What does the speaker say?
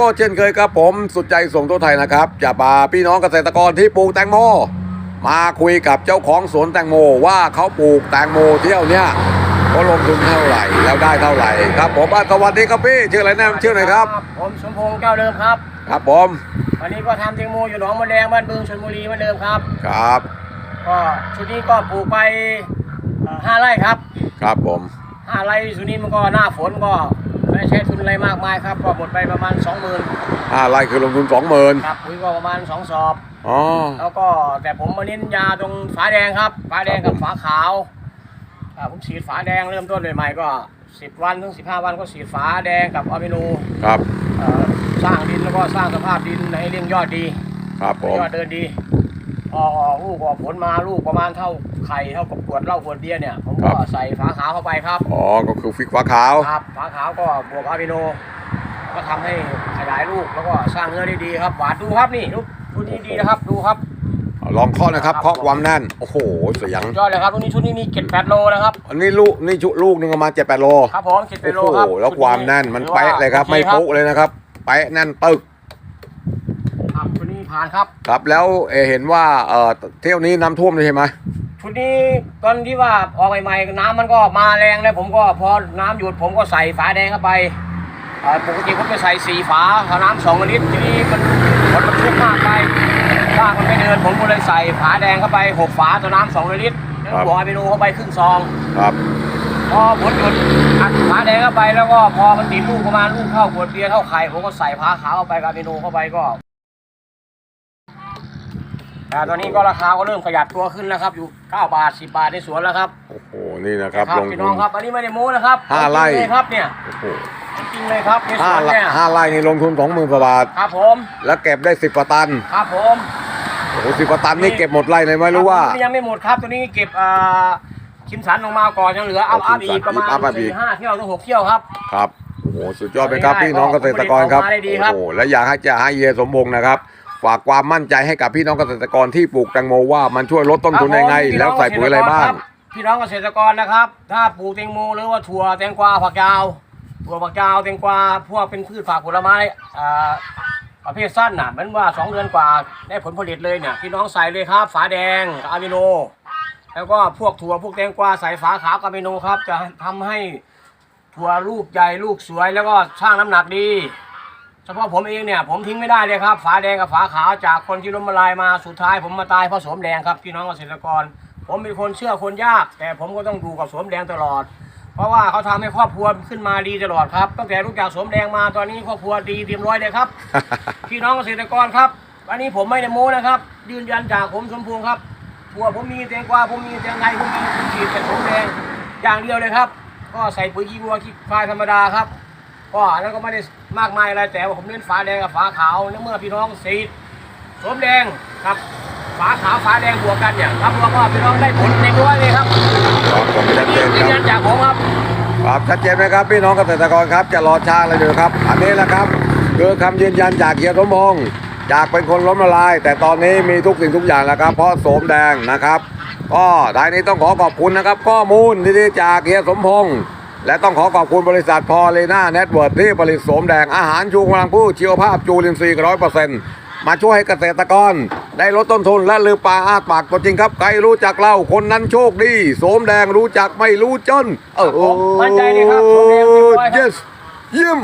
ก็เช่นเคยครับผมสุดใจส่งตัวไทยนะครับจะพาพี่น้องเกษตรกรที่ปลูกแตงโม มาคุยกับเจ้าของสวนแตงโมว่าเขาปลูกแตงโมเที่ยวเนี้ยเขาลงทุนเท่าไหร่แล้วได้เท่าไหร่ครับผมอะสวัสดีครับพี่ชื่ออะไรแนะนำชื่อหน่อยครับ ผมสมพงษ์แก้วเดิมครับ ครับผมวันนี้ก็ทำแตงโมอยู่หนองมะแดงบ้านบึงชลบุรีเหมือนเดิมครับครับก็ชุดนี้ก็ปลูกไปเอ่อห้าไร่ครับ ครับผมห้าไร่ชุดนี้มันก็หน้าฝนก็ ไม่ใช้ทุนอะไรมากมายครับก็หมดไปประมาณสองหมื่นห้าไร่คือลงทุนสองหมื่นครับปุ๋ยก็ประมาณสองสอบอ๋อแล้วก็แต่ผมมาเน้นยาตรงฝาแดงครับฝาแดงกับฝาขาวอ่าผมฉีดฝาแดงเริ่มต้นใหม่ๆก็สิบวันถึงสิบห้าวันก็ฉีดฝาแดงกับอะมิโนครับเอ่อสร้างดินแล้วก็สร้างสภาพดินให้เลี้ยงยอดดี ครับผมยอดเดินดีพอออกลูกออกผลมาลูกประมาณเท่า ไข่เท่ากับขวดเหล้าขวดเบียร์เนี่ยผมก็ใส่ฝาขาวเข้าไปครับอ๋อก็คือฟิกฟ้าขาวครับฝาขาวก็บวกอะมิโน ก็ทำให้ขยายลูกแล้วก็สร้างเนื้อได้ดีครับหวานดูครับนี่ลูกชุดนี้ดีนะครับดูครับลองเคาะนะครับเคาะความแน่นโอ้โหเสียงยอดเลยครับรุ่นนี้ชุดนี้มีเกล็ดแปดโลนะครับอันนี้ลูกนี่ชุลูกหนึ่งประมาณเจ็ดแปดโลครับผมเกล็ดแปโอ้ดโลครับโหแล้วความแน่นมันเป๊ะเลยครับ ไม่โอปุ๊เลยนะครับเป๊ะแน่นตึกครับชุดนี้ผ่านครับ ครับแล้วเอ่อเห็นว่าเอ่อเที่ยวนี้น้ำท่วมเลยใช่ไหม ชุดนี้ตอนที่ว่าออกใหม่ๆน้ำมันก็มาแรงแล้วผมก็พอน้ำหยุดผมก็ใส่ฝาแดงเข้าไปเอ่อปกติผมจะใส่สี่ฝาถ้าน้ำสองลิตรทีนี้มันฝนมันชุกมากไปรากมันไม่เดินผมก็เลยใส่ฝาแดงเข้าไปหกฝาต่อน้ำสองลิตรแล้วบวกอะมิโนเข้าไปครึ่งซองครับพอผลหยุดอัดฝาแดงเข้าไปแล้วก็พอมันติดลูกประมาณลูกเท่าขวดเบียร์เท่าไข่ผมก็ใส่ฝาขาวเข้าไปกับอะมิโนเข้าไปก็ แต่ตอนนี้ก็ราคาก็เริ่มขยับตัวขึ้นแล้วครับ อยู่9บาท10บาทในสวนแล้วครับโอ้โหนี่นะครับครับลงพี่ทุน้อน งครับอันนี้ไม่ได้โม้นะครับห้าไร่จงๆเลยครับเนี่ยโอ้โหจริงๆเลยครับในสห้าวนไร่เนี่ยห้าไร่นี่ลงทุนสองหมื่นกว่าบาท ครับผมแล้วเก็บได้สิบกว่าตันครับผมโอ้โหสิบกว่าตันนี่เก็บหมดไร่เลยไหมรู้ว่า ครับยังไม่หมดครับตัวนี้เก็บอ่าคิมสันลงมาก่อนยังเหลืออัพอัพอีกประมาณอัพอัพอีก สี่ห้าเที่ยวถึงหกเที่ยวครับ ครับโอ้โหสุดยอดไปครับพี่น้องเกษตรกรครับออกมาได้ดีครับโอ้โหและอยากให้จะให้เฮียสมพงษ์นะครับ ฝากความมั่นใจให้กับพี่น้องเกษตรกรที่ปลูกแตงโมว่ามันช่วยลดต้นทุนยังไง ครับผมแล้วใส่ปุ๋ยอะไรบ้าง พี่น้องเกษตรกรนะครับ ถ้าปลูกแตงโมหรือว่าถั่วแตงกวาผักยาวถั่วผักยาวแตงกวาพวกเป็นพืชผักผลไม้อ่าประเภทสั้นน่ะเหมือนว่า2เดือนกว่าได้ผลผลิตเลยเนี่ยพี่น้องใส่เลยครับ ฝาแดงกับอะมิโน แล้วก็พวกถั่วพวกแตงกวาใส่ฝาขาวกับอะมิโนครับ จะทำให้ถั่วลูกใหญ่ลูกสวยแล้วก็สร้างน้ำหนักดี เฉพาะผมเองเนี่ยผมทิ้งไม่ได้เลยครับ ฝาแดงกับฝาขาวจากคนที่ล้มละลายมาสุดท้าย ผมมาตายเพราะสวมแดงครับพี่น้องเกษตรกร ผมเป็นคนเชื่อคนยาก แต่ผมก็ต้องดูกับสวมแดงตลอด เพราะว่าเขาทำให้ครอบครัวขึ้นมาดีตลอดครับตั้งแต่รู้จักสวมแดงมาตอนนี้ครอบครัวดีเตรียมร้อยเลยครับพี่น้องเกษตรกรครับอันนี้ผมไม่ได้โม้นะครับ ยืนยันจากผมสมพงษ์ครับถั่วผมมีแตงกวาผมมีแตงไทยผมมีผมฉีดแต่สวมแดงอย่างเดียวเลยครับ ก็ใส่ปุ๋ยขี้วัวขี้ควายธรรมดาครับ ก็อันนั้นก็ไม่ได้มากมายอะไรแต่ว่าผมเน้นฝาแดงกับฝาขาวในเมื่อพี่น้องสีดสวมแดงครับฝาขาวฝาแดงบวกกันเนี่ยรับรองว่าพี่น้องได้ผลในด้วยเลยครับครับผมชัดเจนยืนคยัรับนจากผมครับครับชัดเจนไหมครับพี่น้องเกษตรกรครับจะรอช้าเลยเดี๋ยวครับ อันนี้แหละครับคือคำยืนยันจากเฮียสมพงษ์จากเป็นคนล้มละลาย แต่ตอนนี้มีทุกสิ่งทุกอย่างแล้วครับ เพราะโสมแดงนะครับ ก็ท้ายนี้ต้องขอขอบคุณนะครับ ข้อมูลดีๆจากเฮียสมพงษ์ และต้องขอขอบคุณบริษัทพอเลนาเน็ตเวิร์ที่ผลิตโสมแดงอาหารชูกำลังผู้ชีวภาพจูลินทรีย์ร้อยเปอร์เซ็นต์มาช่วยให้เกษตรกร ได้ลดต้นทุนและลืมปลาอาปากตัวจริงครับ ใครรู้จักเราคนนั้นโชคดีโสมแดงรู้จักไม่รู้จน เออผมมั่นใจเลยครับโสมแดงเรียบร้อยครับ yes เยี่ยม